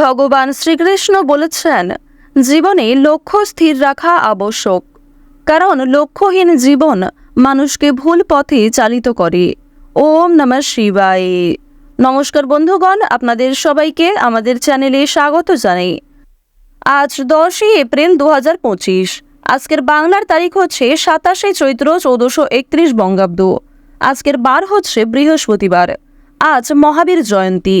ভগবান শ্রীকৃষ্ণ বলেছেন, জীবনে লক্ষ্য স্থির রাখা আবশ্যক, কারণ লক্ষ্যহীন জীবন মানুষকে ভুল পথে চালিত করে। ওম নমঃ শিবায়। নমস্কার বন্ধুগণ, আপনাদের সবাইকে আমাদের চ্যানেলে স্বাগত জানাই। আজ দশই এপ্রিল দু হাজার পঁচিশ, আজকের বাংলার তারিখ হচ্ছে সাতাশে চৈত্র চৌদ্দশো একত্রিশ বঙ্গাব্দ। আজকের বার হচ্ছে বৃহস্পতিবার, আজ মহাবীর জয়ন্তী।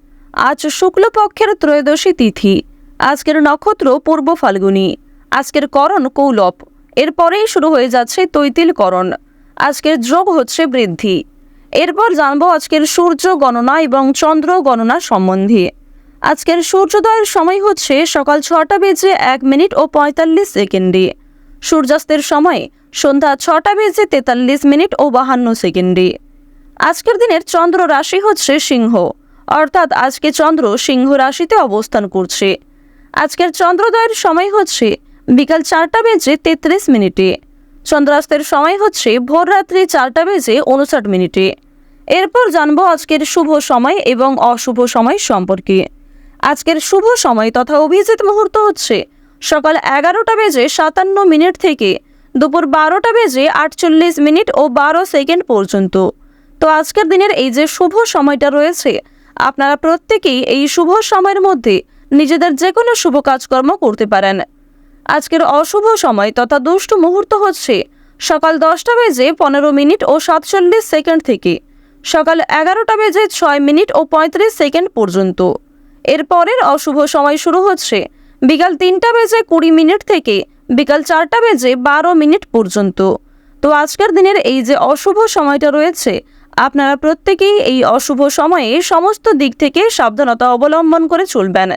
আজ শুক্লপক্ষের ত্রয়োদশী তিথি। আজকের নক্ষত্র পূর্ব ফাল্গুনী। আজকের করণ কৌলপ এরপরেই শুরু হয়ে যাচ্ছে তৈতিল করণ। আজকের যোগ হচ্ছে বৃদ্ধি। এরপর জানব আজকের সূর্য গণনা এবং চন্দ্র গণনা সম্বন্ধে। আজকের সূর্যোদয়ের সময় হচ্ছে সকাল ছটা বেজে এক মিনিট ও পঁয়তাল্লিশ সেকেন্ডে। সূর্যাস্তের সময় সন্ধ্যা ছটা বেজে তেতাল্লিশ মিনিট ও বাহান্ন সেকেন্ডে। আজকের দিনের চন্দ্র রাশি হচ্ছে সিংহ। অর্থাৎ আজকে চন্দ্র সিংহ রাশিতে অবস্থান করছে। আজকের চন্দ্রোদয়ের সময় হচ্ছে বিকাল চারটা বেজে তেত্রিশ মিনিটে। চন্দ্রাস্তের সময় হচ্ছে ভোর রাত্রি চারটা বেজে উনষাট মিনিটে। এরপর জানব আজকের শুভ সময় এবং অশুভ সময় সম্পর্কে। আজকের শুভ সময় তথা অভিজিৎ মুহূর্ত হচ্ছে সকাল এগারোটা বেজে সাতান্ন মিনিট থেকে দুপুর বারোটা বেজে আটচল্লিশ মিনিট ও বারো সেকেন্ড পর্যন্ত। তো আজকের দিনের এই যে শুভ সময়টা রয়েছে আপনারা প্রত্যেকেই এই শুভ সময়ের মধ্যে নিজেদের যে কোনো শুভ কাজকর্ম করতে পারেন। আজকের অশুভ সময় তথা দুষ্ট মুহূর্ত হচ্ছে সকাল দশটা বেজে পনেরো মিনিট ও সাতচল্লিশ সেকেন্ড থেকে। সকাল এগারোটা বেজে ছয় মিনিট ও পঁয়ত্রিশ সেকেন্ড পর্যন্ত। এরপরের অশুভ সময় শুরু হচ্ছে বিকাল তিনটা বেজে কুড়ি মিনিট থেকে বিকাল চারটা বেজে বারো মিনিট পর্যন্ত। তো আজকের দিনের এই যে অশুভ সময়টা রয়েছে আপনারা প্রত্যেকেই এই অশুভ সময়ে সমস্ত দিক থেকে সাবধানতা অবলম্বন করে চলবেন।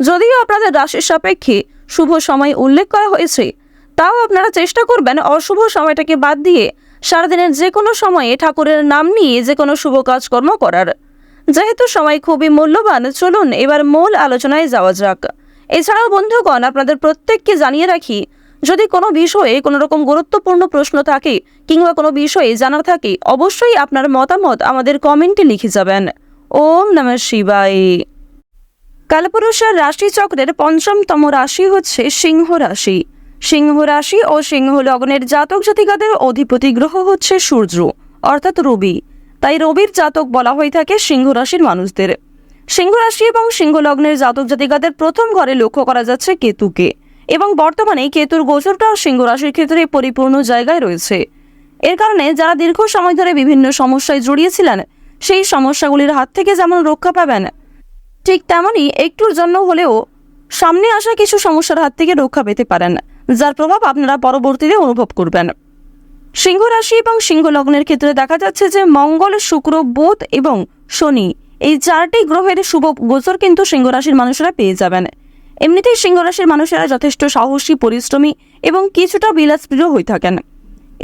যদিও আপনাদের রাশির সাপেক্ষে শুভ সময় উল্লেখ করা হয়েছে, তাও আপনারা চেষ্টা করবেন অশুভ সময়টাকে বাদ দিয়ে সারাদিনের যে কোনো সময়ে ঠাকুরের নাম নিয়ে যে কোনো শুভ কাজকর্ম করার। যেহেতু সময় খুবই মূল্যবান, চলুন এবার মূল আলোচনায় যাওয়া যাক। এছাড়াও বন্ধুগণ, আপনাদের প্রত্যেককে জানিয়ে রাখি যদি কোনো বিষয়ে কোনো রকম গুরুত্বপূর্ণ প্রশ্ন থাকে কিংবা কোনো বিষয়ে জানার থাকে, অবশ্যই আপনার মতামত আমাদের কমেন্টে লিখে যাবেন। ওম নমঃ শিবায়। কালপুরুষের রাশিচক্রের পঞ্চমতম রাশি হচ্ছে সিংহ রাশি। সিংহ রাশি ও সিংহ লগ্নের জাতক জাতিকাদের অধিপতি গ্রহ হচ্ছে সূর্য, অর্থাৎ রবি। তাই রবির জাতক বলা হয়ে থাকে সিংহ রাশির মানুষদের। সিংহ রাশি এবং সিংহ লগ্নের জাতক জাতিকাদের প্রথম ঘরে লক্ষ্য করা যাচ্ছে কেতুকে। এবং বর্তমানে কেতুর গোচরটাও সিংহ রাশির ক্ষেত্রে পরিপূর্ণ জায়গায় রয়েছে। এর কারণে যারা দীর্ঘ সময় ধরে বিভিন্ন সমস্যায় জড়িয়েছিলেন, সেই সমস্যাগুলির হাত থেকে যেমন রক্ষা পাবেন, ঠিক তেমনই একটুর জন্য হলেও সামনে আসা কিছু সমস্যার হাত থেকে রক্ষা পেতে পারেন, যার প্রভাব আপনারা পরবর্তীতে অনুভব করবেন। সিংহ রাশি এবং সিংহ লগ্নের ক্ষেত্রে দেখা যাচ্ছে যে মঙ্গল, শুক্র, বুধ এবং শনি এই চারটি গ্রহের শুভ গোচর কিন্তু সিংহ রাশির মানুষেরা পেয়ে যাবেন। এমনিতেই সিংহ রাশির মানুষেরা যথেষ্ট সাহসী, পরিশ্রমী এবং কিছুটা বিলাসপ্রিয় হয়ে থাকেন।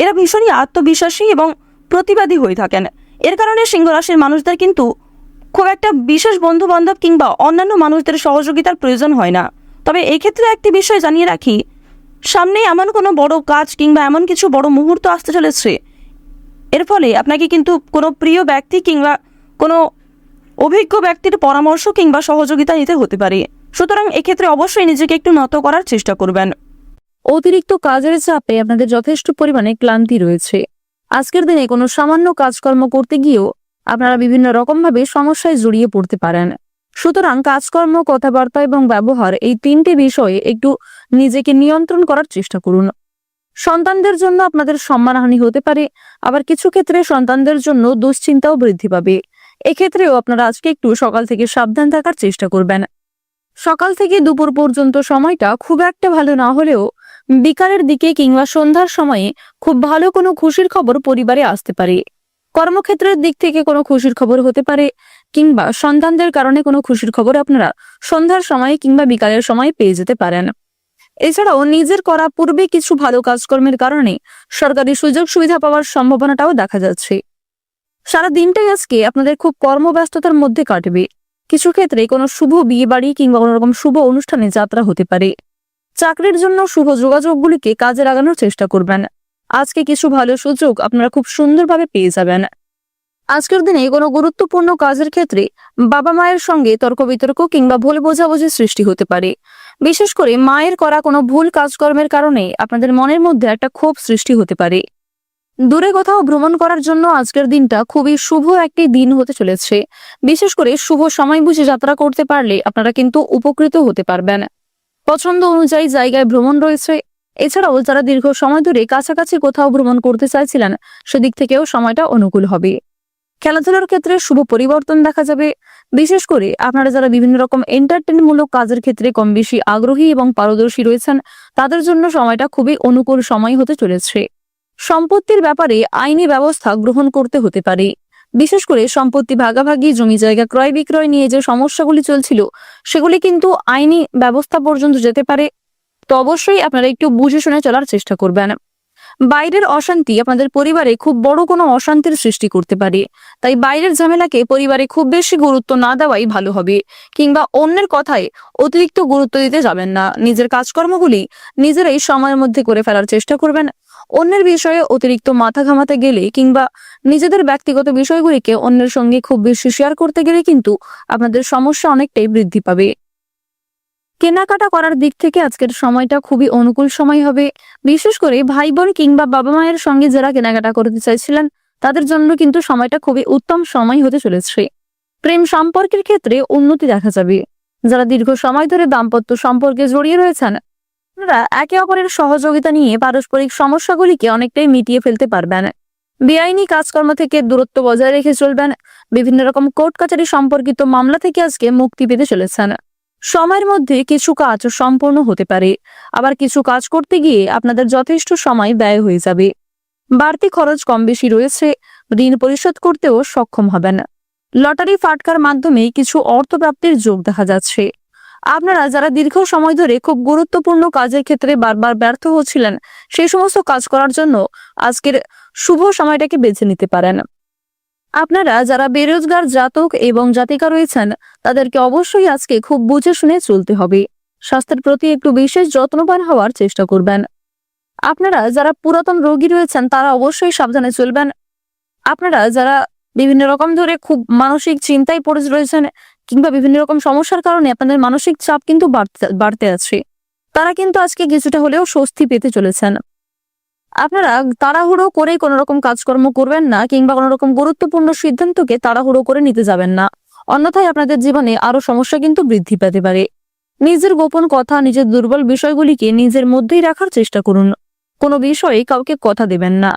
এরা ভীষণই আত্মবিশ্বাসী এবং প্রতিবাদী হয়ে থাকেন। এর কারণে সিংহ রাশির মানুষদের কিন্তু খুব একটা বিশেষ বন্ধু বান্ধব কিংবা অন্যান্য মানুষদের সহযোগিতার প্রয়োজন হয় না। তবে এই ক্ষেত্রে একটি বিষয় জানিয়ে রাখি সামনে এমন কোনো বড় কাজ কিংবা এমন কিছু বড় মুহূর্ত আসতে চলেছে, এর ফলে আপনাকে কিন্তু কোনো প্রিয় ব্যক্তি কিংবা কোনো অভিজ্ঞ ব্যক্তির পরামর্শ কিংবা সহযোগিতা নিতে হতে পারে। সুতরাং এক্ষেত্রে অবশ্যই নিজেকে একটু নত করার চেষ্টা করবেন। অতিরিক্ত কাজের চাপে আপনাদের যথেষ্ট পরিমাণে ক্লান্তি রয়েছে। আজকের দিনে কোনো সামান্য কাজকর্ম করতে গিয়েও আপনারা বিভিন্ন রকমভাবে সমস্যায় জড়িয়ে পড়তে পারেন। সুতরাং কাজকর্ম, কথাবার্তা এবং ব্যবহার এই তিনটি বিষয়ে একটু নিজেকে নিয়ন্ত্রণ করার চেষ্টা করুন। সন্তানদের জন্য আপনাদের সম্মানহানি হতে পারে, আবার কিছু ক্ষেত্রে সন্তানদের জন্য দুশ্চিন্তাও বৃদ্ধি পাবে। এক্ষেত্রেও আপনারা আজকে একটু সকাল থেকে সাবধান থাকার চেষ্টা করবেন। সকাল থেকে দুপুর পর্যন্ত সময়টা খুব একটা ভালো না হলেও বিকালের দিকে কিংবা সন্ধ্যার সময়ে খুব ভালো কোনো খুশির খবর পরিবারে আসতে পারে। কর্মক্ষেত্রের দিক থেকে কোনো খুশির খবর হতে পারে কিংবা সন্তানদের কারণে কোনো খুশির খবর আপনারা সন্ধ্যার সময়ে কিংবা বিকালের সময় পেয়ে যেতে পারেন। এছাড়াও নিজের করা পূর্বে কিছু ভালো কাজকর্মের কারণে সরকারি সুযোগ সুবিধা পাওয়ার সম্ভাবনাটাও দেখা যাচ্ছে। সারা দিনটাই আজকে আপনাদের খুব কর্মব্যস্ততার মধ্যে কাটবে। কিছু ক্ষেত্রে কোনো শুভ বিয়ে বাড়ি কিংবা কোনো রকম শুভ অনুষ্ঠানে যাত্রা হতে পারে। চাকরির জন্য শুভ যোগাযোগগুলিকে কাজে লাগানোর চেষ্টা করবেন। আজকে কিছু ভালো সুযোগ আপনারা খুব সুন্দরভাবে পেয়ে যাবেন। আজকের দিনে কোনো গুরুত্বপূর্ণ কাজের ক্ষেত্রে বাবা মায়ের সঙ্গে তর্ক বিতর্ক কিংবা ভুল বোঝাবুঝি সৃষ্টি হতে পারে। বিশেষ করে মায়ের করা কোনো ভুল কাজকর্মের কারণে আপনাদের মনের মধ্যে একটা ক্ষোভ সৃষ্টি হতে পারে। দূরে কোথাও ভ্রমণ করার জন্য আজকের দিনটা খুবই শুভ একটি দিন হতে চলেছে। বিশেষ করে শুভ সময় বুঝে যাত্রা করতে পারলে আপনারা কিন্তু উপকৃত হতে পারবেন। পছন্দ অনুযায়ী জায়গায় ভ্রমণ রয়েছে। এছাড়াও যারা দীর্ঘ সময় ধরে কাছাকাছি কোথাও ভ্রমণ করতে চাইছিলেন, সেদিক থেকেও সময়টা অনুকূল হবে। খেলাধুলার ক্ষেত্রে শুভ পরিবর্তন দেখা যাবে। বিশেষ করে আপনারা যারা বিভিন্ন রকম এন্টারটেনমূলক কাজের ক্ষেত্রে কম বেশি আগ্রহী এবং পারদর্শী রয়েছেন, তাদের জন্য সময়টা খুবই অনুকূল সময় হতে চলেছে। সম্পত্তির ব্যাপারে আইনি ব্যবস্থা গ্রহণ করতে হতে পারে। বিশেষ করে সম্পত্তি ভাগাভাগি, জমি জায়গা ক্রয় বিক্রয় নিয়ে যে সমস্যাগুলি চলছিল, সেগুলি কিন্তু আইনি ব্যবস্থা পর্যন্ত যেতে পারে। তো অবশ্যই আপনারা একটু বুঝে শুনে চলার চেষ্টা করবেন। বাইরের অশান্তি আপনাদের পরিবারে খুব বড় কোনো অশান্তির সৃষ্টি করতে পারে। তাই বাইরের ঝামেলাকে পরিবারে খুব বেশি গুরুত্ব না দেওয়াই ভালো হবে, কিংবা অন্যের কথায় অতিরিক্ত গুরুত্ব দিতে যাবেন না। নিজের কাজকর্মগুলি নিজেরাই সময়ের মধ্যে করে ফেলার চেষ্টা করবেন। অন্যের বিষয়ে অতিরিক্ত মাথা ঘামাতে গেলে কিংবা নিজেদের ব্যক্তিগত বিষয়গুলিকে অন্যের সঙ্গে খুব বেশি শেয়ার করতে গেলে কিন্তু আপনাদের সমস্যা অনেকটাই বৃদ্ধি পাবে। কেনাকাটা করার দিক থেকে আজকের সময়টা খুবই অনুকূল সময় হবে। বিশেষ করে ভাই বোন কিংবা বাবা মায়ের সঙ্গে যারা কেনাকাটা করতে চাইছিলেন, তাদের জন্য কিন্তু সময়টা খুবই উত্তম সময় হতে চলেছে। প্রেম সম্পর্কের ক্ষেত্রে উন্নতি দেখা যাবে। যারা দীর্ঘ সময় ধরে দাম্পত্য সম্পর্কে জড়িয়ে রয়েছেন আপনারা একে অপরের সহযোগিতা নিয়ে পারস্পরিক সমস্যাগুলিকে অনেকটাই মিটিয়ে ফেলতে পারবেন। বেআইনি কাজকর্ম থেকে দূরত্ব বজায় রেখে চলবেন। বিভিন্ন রকম কোর্ট কাচারি সম্পর্কিত মামলা থেকে আজকে মুক্তি পেতে চলেছেন। সময়ের মধ্যে কিছু কাজ সম্পূর্ণ হতে পারে। আবার কিছু কাজ করতে গিয়ে আপনাদের যথেষ্ট সময় ব্যয় হয়ে যাবে। বাড়তি খরচ কম বেশি রয়েছে। ঋণ পরিশোধ করতেও সক্ষম হবেন। লটারি ফাটকার মাধ্যমে কিছু অর্থ প্রাপ্তির যোগ দেখা যাচ্ছে। আপনারা যারা দীর্ঘ সময় ধরে খুব গুরুত্বপূর্ণ কাজের ক্ষেত্রে বারবার ব্যর্থ হচ্ছিলেন, সেই সমস্ত কাজ করার জন্য আজকের শুভ সময়টাকে বেছে নিতে পারেন। আপনারা যারা বেরোজগার, জাতক এবং জাতিকা রয়েছেন, তাদেরকে অবশ্যই আজকে খুব বুঝে শুনে চলতে হবে। স্বাস্থ্যের প্রতি একটু বিশেষ যত্নবান হওয়ার চেষ্টা করবেন। আপনারা যারা পুরাতন রোগী রয়েছেন, তারা অবশ্যই সাবধানে চলবেন। আপনারা যারা বিভিন্ন রকম ধরে খুব মানসিক চিন্তায় পড়ে রয়েছেন কিংবা বিভিন্ন রকম সমস্যার কারণে আপনাদের মানসিক চাপ কিন্তু বাড়তে আছে। তারা কিন্তু আজকে কিছুটা হলেও স্বস্তি পেতে চলেছেন। আপনারা তাড়াহুড়ো করে কোনো রকম কাজকর্ম করবেন না কিংবা কোনো রকম গুরুত্বপূর্ণ সিদ্ধান্তকে তাড়াহুড়ো করে নিতে যাবেন না। অন্যথায় আপনাদের জীবনে আরও সমস্যা কিন্তু বৃদ্ধি পেতে পারে। নিজের গোপন কথা, নিজের দুর্বল বিষয়গুলিকে নিজের মধ্যেই রাখার চেষ্টা করুন। কোনো বিষয়ে কাউকে কথা দেবেন না।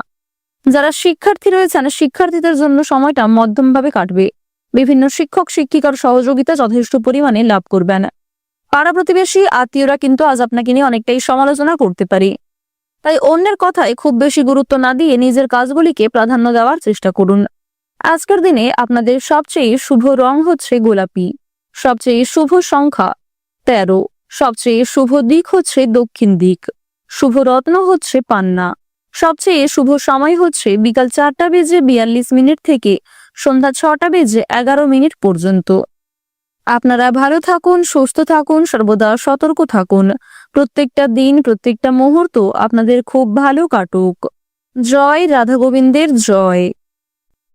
যারা শিক্ষার্থী রয়েছেন, শিক্ষার্থীদের জন্য সময়টা মধ্যমভাবে কাটবে। বিভিন্ন শিক্ষক, শিক্ষিকার সহযোগিতা যথেষ্ট পরিমাণে লাভ করবেন। পাড়া প্রতিবেশী, আত্মীয়রা কিন্তু আজ আপনাকে নিয়ে অনেকটাই সমালোচনা করতে পারে। তাই অন্যের কথায় খুব বেশি গুরুত্ব না দিয়ে নিজের কাজগুলিকে প্রাধান্য দেওয়ার চেষ্টা করুন। আজকের দিনে আপনাদের সবচেয়ে শুভ রং হচ্ছে গোলাপি, সবচেয়ে শুভ সংখ্যা তেরো, সবচেয়ে শুভ দিক হচ্ছে দক্ষিণ দিক, শুভ রত্ন হচ্ছে পান্না। সবচেয়ে শুভ সময় হচ্ছে বিকাল চারটা বেজে বিয়াল্লিশ মিনিট থেকে সন্ধ্যা ছটা বেজে এগারো মিনিট পর্যন্ত। আপনারা ভালো থাকুন, সুস্থ থাকুন, সর্বদা সতর্ক থাকুন। প্রত্যেকটা দিন, প্রত্যেকটা মুহূর্ত আপনাদের খুব ভালো কাটুক। জয় রাধা গোবিন্দের জয়।